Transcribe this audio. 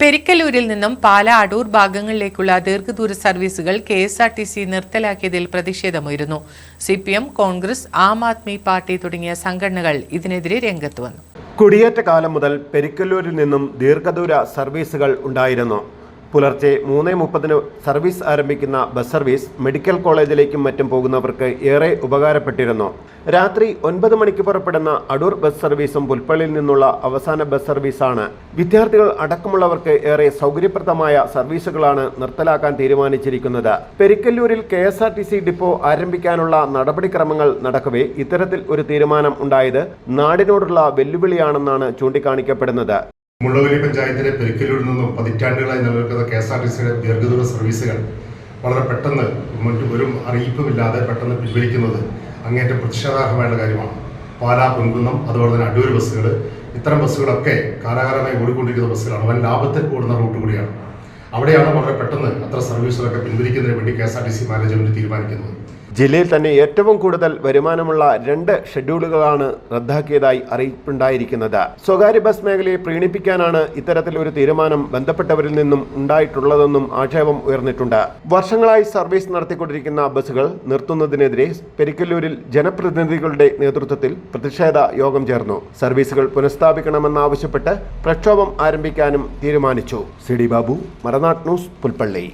പെരിക്കല്ലൂരിൽ നിന്നും പാല അടൂർ ഭാഗങ്ങളിലേക്കുള്ള ദീർഘദൂര സർവീസുകൾ K S R T C നിർത്തലാക്കിയതിൽ പ്രതിഷേധമുയരുന്നു. C P M Congress Aam Aadmi Party തുടങ്ങിയ സംഘടനകൾ ഇതിനെതിരെ രംഗത്ത് വന്നു. കുടിയേറ്റ കാലം മുതൽ പെരിക്കല്ലൂരിൽ നിന്നും ദീർഘദൂര സർവീസുകൾ ഉണ്ടായിരുന്നു. പുലർച്ചെ മൂന്ന് മുപ്പതിന് സർവീസ് ആരംഭിക്കുന്ന ബസ് സർവീസ് മെഡിക്കൽ കോളേജിലേക്കും മറ്റും പോകുന്നവർക്ക് ഏറെ ഉപകാരപ്പെട്ടിരുന്നു. രാത്രി ഒൻപത് മണിക്ക് പുറപ്പെടുന്ന അടൂർ ബസ് സർവീസും പുൽപ്പള്ളിയിൽ നിന്നുള്ള അവസാന ബസ് സർവീസാണ്. വിദ്യാർത്ഥികൾ അടക്കമുള്ളവർക്ക് ഏറെ സൗകര്യപ്രദമായ സർവീസുകളാണ് നിർത്തലാക്കാൻ തീരുമാനിച്ചിരിക്കുന്നത്. പെരിക്കല്ലൂരിൽ K S R T C depot ആരംഭിക്കാനുള്ള നടപടിക്രമങ്ങൾ നടക്കവേ ഇത്തരത്തിൽ ഒരു തീരുമാനം ഉണ്ടായത് നാടിനോടുള്ള വെല്ലുവിളിയാണെന്നാണ് ചൂണ്ടിക്കാണിക്കപ്പെടുന്നത്. മുള്ളവലി പഞ്ചായത്തിലെ പെരുക്കലൂരിൽ നിന്നും പതിറ്റാണ്ടുകളായി നിലനിൽക്കുന്ന കെ എസ് ആർ ടി സിയുടെ ദീർഘദൂര സർവീസുകൾ വളരെ പെട്ടെന്ന് മറ്റു ഒരു അറിയിപ്പുമില്ലാതെ പെട്ടെന്ന് പിൻവലിക്കുന്നത് അങ്ങേറ്റം പ്രതിഷേധാർഹമായുള്ള കാര്യമാണ്. പാലാ പൊൻകുന്നം അതുപോലെ തന്നെ അടൂർ ബസ്സുകൾ. ഇത്തരം ബസ്സുകളൊക്കെ കാലാകാലമായി ഓടിക്കൊണ്ടിരിക്കുന്ന ബസ്സുകളാണ്. വൻ ലാഭത്തിൽ കൂടുന്ന റൂട്ട് കൂടിയാണ്. അവിടെയാണ് വളരെ പെട്ടെന്ന് അത്ര സർവീസുകളൊക്കെ പിൻവലിക്കുന്നതിന് വേണ്ടി K S R T C management തീരുമാനിക്കുന്നത്. ജില്ലയിൽ തന്നെ ഏറ്റവും കൂടുതൽ വരുമാനമുള്ള രണ്ട് ഷെഡ്യൂളുകളാണ് റദ്ദാക്കിയതായി അറിയിപ്പുണ്ടായിരിക്കുന്നത്. സ്വകാര്യ ബസ് മേഖലയെ പ്രീണിപ്പിക്കാനാണ് ഇത്തരത്തിൽ ഒരു തീരുമാനം ബന്ധപ്പെട്ടവരിൽ നിന്നും ഉണ്ടായിട്ടുള്ളതെന്നും ആക്ഷേപം ഉയർന്നിട്ടുണ്ട്. വർഷങ്ങളായി സർവീസ് നടത്തിക്കൊണ്ടിരിക്കുന്ന ബസ്സുകൾ നിർത്തുന്നതിനെതിരെ പെരിക്കല്ലൂരിൽ ജനപ്രതിനിധികളുടെ നേതൃത്വത്തിൽ പ്രതിഷേധ യോഗം ചേർന്നു. സർവീസുകൾ പുനഃസ്ഥാപിക്കണമെന്നാവശ്യപ്പെട്ട് പ്രക്ഷോഭം ആരംഭിക്കാനും തീരുമാനിച്ചു. C D Babu Maranad news Pulpalli.